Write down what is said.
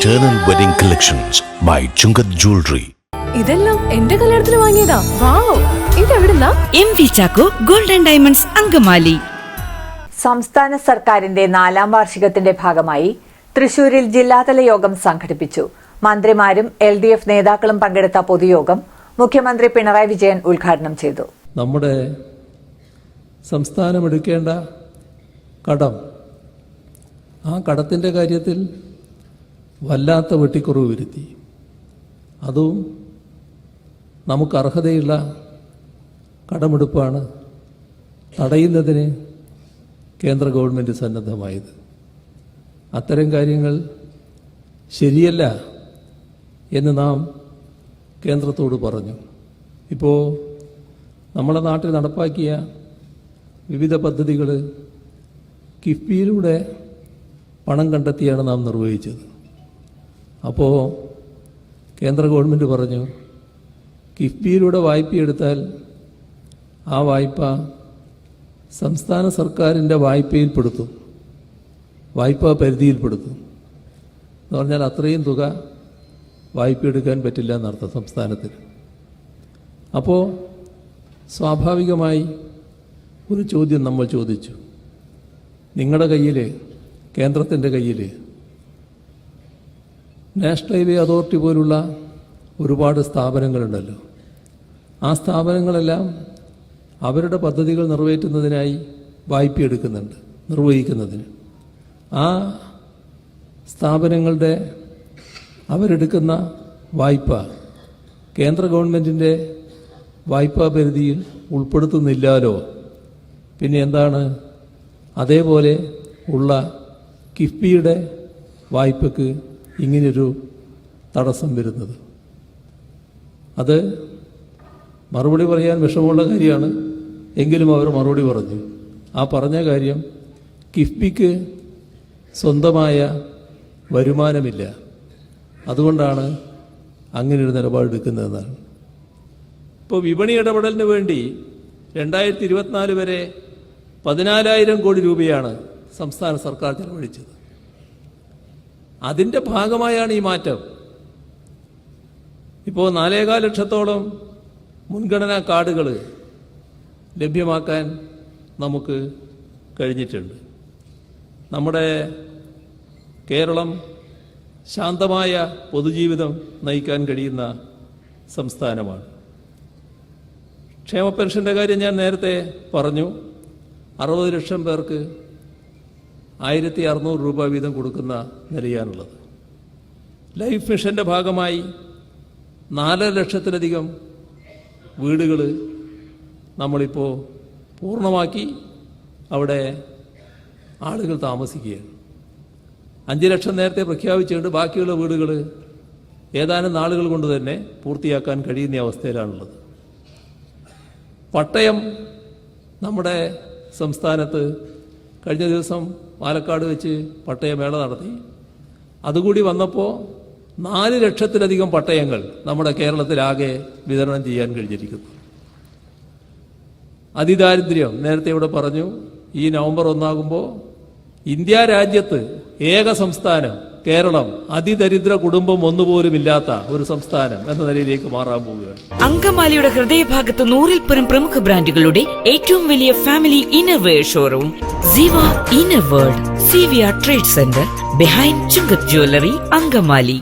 Eternal wedding collections by Chungath jewellery ഇതെല്ലാം എന്റെ കല്യാണത്തിന് വാങ്ങിയതാ. Wow ഇതെവിടുന്നാ? M V Chacko golden diamonds Angamaly. സംസ്ഥാന സർക്കാരിന്റെ നാലാം വാർഷികത്തിന്റെ ഭാഗമായി തൃശൂരിൽ ജില്ലാതല യോഗം സംഘടിപ്പിച്ചു. മന്ത്രിമാരും എൽ ഡി എഫ് നേതാക്കളും പങ്കെടുത്ത പൊതുയോഗം മുഖ്യമന്ത്രി പിണറായി വിജയൻ ഉദ്ഘാടനം ചെയ്തു. നമ്മുടെ സംസ്ഥാനം എടുക്കേണ്ട കടം ആ കടത്തിന്റെ കാര്യത്തിൽ വല്ലാത്ത വെട്ടിക്കുറവ് വരുത്തി. അതും നമുക്ക് അർഹതയുള്ള കടമെടുപ്പാണ് തടയുന്നതിന് കേന്ദ്ര ഗവൺമെന്റ് സന്നദ്ധമായത്. അത്തരം കാര്യങ്ങൾ ശരിയല്ല എന്ന് നാം കേന്ദ്രത്തോട് പറഞ്ഞു. ഇപ്പോൾ നമ്മുടെ നാട്ടിൽ നടപ്പാക്കിയ വിവിധ പദ്ധതികൾ കിഫ്ബിയിലൂടെ പണം കണ്ടെത്തിയാണ് നാം നിർവഹിച്ചത്. അപ്പോൾ കേന്ദ്ര ഗവൺമെന്റ് പറഞ്ഞു കിഫ്ബിയിലൂടെ വായ്പയെടുത്താൽ ആ വായ്പ സംസ്ഥാന സർക്കാരിന്റെ വായ്പയിൽപ്പെടുത്തും. വായ്പാ പരിധിയിൽപ്പെടുത്തും. എന്ന് പറഞ്ഞാൽ അത്രയും തുക വായ്പ എടുക്കാൻ പറ്റില്ല എന്നർത്ഥം സംസ്ഥാനത്തിൽ അപ്പോൾ സ്വാഭാവികമായി ഒരു ചോദ്യം നമ്മൾ ചോദിച്ചു. നിങ്ങളുടെ കയ്യിൽ കേന്ദ്രത്തിന്റെ കയ്യിൽ നാഷണൽ ഹൈവേ അതോറിറ്റി പോലുള്ള ഒരുപാട് സ്ഥാപനങ്ങളുണ്ടല്ലോ. ആ സ്ഥാപനങ്ങളെല്ലാം അവരുടെ പദ്ധതികൾ നിറവേറ്റുന്നതിനായി വായ്പ എടുക്കുന്നുണ്ട് നിർവഹിക്കുന്നതിന്. ആ സ്ഥാപനങ്ങളുടെ അവരെടുക്കുന്ന വായ്പ കേന്ദ്ര ഗവൺമെന്റിന്റെ വായ്പാ പരിധിയിൽ ഉൾപ്പെടുത്തുന്നില്ലാലോ പിന്നെ എന്താണ്? അതേപോലെ ഉള്ള കിഫ്ബിയുടെ വായ്പക്ക് ഇങ്ങനൊരു തടസ്സം വരുന്നത്. അത് മറുപടി പറയാൻ വിഷമമുള്ള കാര്യമാണ്. എങ്കിലും അവർ മറുപടി പറഞ്ഞു. ആ പറഞ്ഞ കാര്യം കിഫ്ബിക്ക് സ്വന്തമായ വരുമാനമില്ല. അതുകൊണ്ടാണ് അങ്ങനെ അങ്ങനെയൊരു നിലപാടെടുക്കുന്നതെന്നാണ് ഇപ്പോൾ വിപണി ഇടപെടലിന് വേണ്ടി രണ്ടായിരത്തി ഇരുപത്തിനാല് വരെ പതിനാലായിരം കോടി രൂപയാണ് സംസ്ഥാന സർക്കാർ ചെലവഴിച്ചത്. അതിന്റെ ഭാഗമായാണ് ഈ മാറ്റം. ഇപ്പോൾ നാലേകാൽ ലക്ഷത്തോളം മുൻഗണനാ കാർഡുകൾ ലഭ്യമാക്കാൻ നമുക്ക് കഴിഞ്ഞിട്ടുണ്ട്. നമ്മുടെ കേരളം ശാന്തമായ പൊതുജീവിതം നയിക്കാൻ കഴിയുന്ന സംസ്ഥാനമാണ്. ക്ഷേമ പെൻഷന്റെ കാര്യം ഞാൻ നേരത്തെ പറഞ്ഞു. അറുപത് ലക്ഷം പേർക്ക് ആയിരത്തി അറുന്നൂറ് രൂപ വീതം കൊടുക്കുന്ന നിലയാണുള്ളത്. ലൈഫ് മിഷന്റെ ഭാഗമായി നാലര ലക്ഷത്തിലധികം വീടുകൾ നമ്മളിപ്പോൾ പൂർണമാക്കി അവിടെ ആളുകൾ താമസിക്കുകയാണ്. അഞ്ച് ലക്ഷം നേരത്തെ പ്രഖ്യാപിച്ചുകൊണ്ട് ബാക്കിയുള്ള വീടുകൾ ഏതാനും നാളുകൾ കൊണ്ട് തന്നെ പൂർത്തിയാക്കാൻ കഴിയുന്ന അവസ്ഥയിലാണുള്ളത്. പട്ടയം നമ്മുടെ സംസ്ഥാനത്ത് കഴിഞ്ഞ ദിവസം പാലക്കാട് വെച്ച് പട്ടയമേള നടത്തി. അതുകൂടി വന്നപ്പോൾ നാല് ലക്ഷത്തിലധികം പട്ടയങ്ങൾ നമ്മുടെ കേരളത്തിലാകെ വിതരണം ചെയ്യാൻ കഴിഞ്ഞിരിക്കുന്നു. അതിദാരിദ്ര്യം നേരത്തെ ഇവിടെ പറഞ്ഞു ഈ നവംബർ ഒന്നാകുമ്പോൾ ഇന്ത്യ രാജ്യത്ത് ഏക സംസ്ഥാനം കേരളം അതിദരിദ്ര കുടുംബം ഒന്നുപോലും ഇല്ലാത്ത ഒരു സംസ്ഥാനം എന്ന നിലയിലേക്ക് മാറാൻ പോവുകയാണ്. അങ്കമാലിയുടെ ഹൃദയഭാഗത്ത് നൂറിൽ പരം പ്രമുഖ ബ്രാൻഡുകളുടെ ഏറ്റവും വലിയ family innerwear showroom. Ziva inner world C V R trade centre behind Chungath jewellery Angamaly.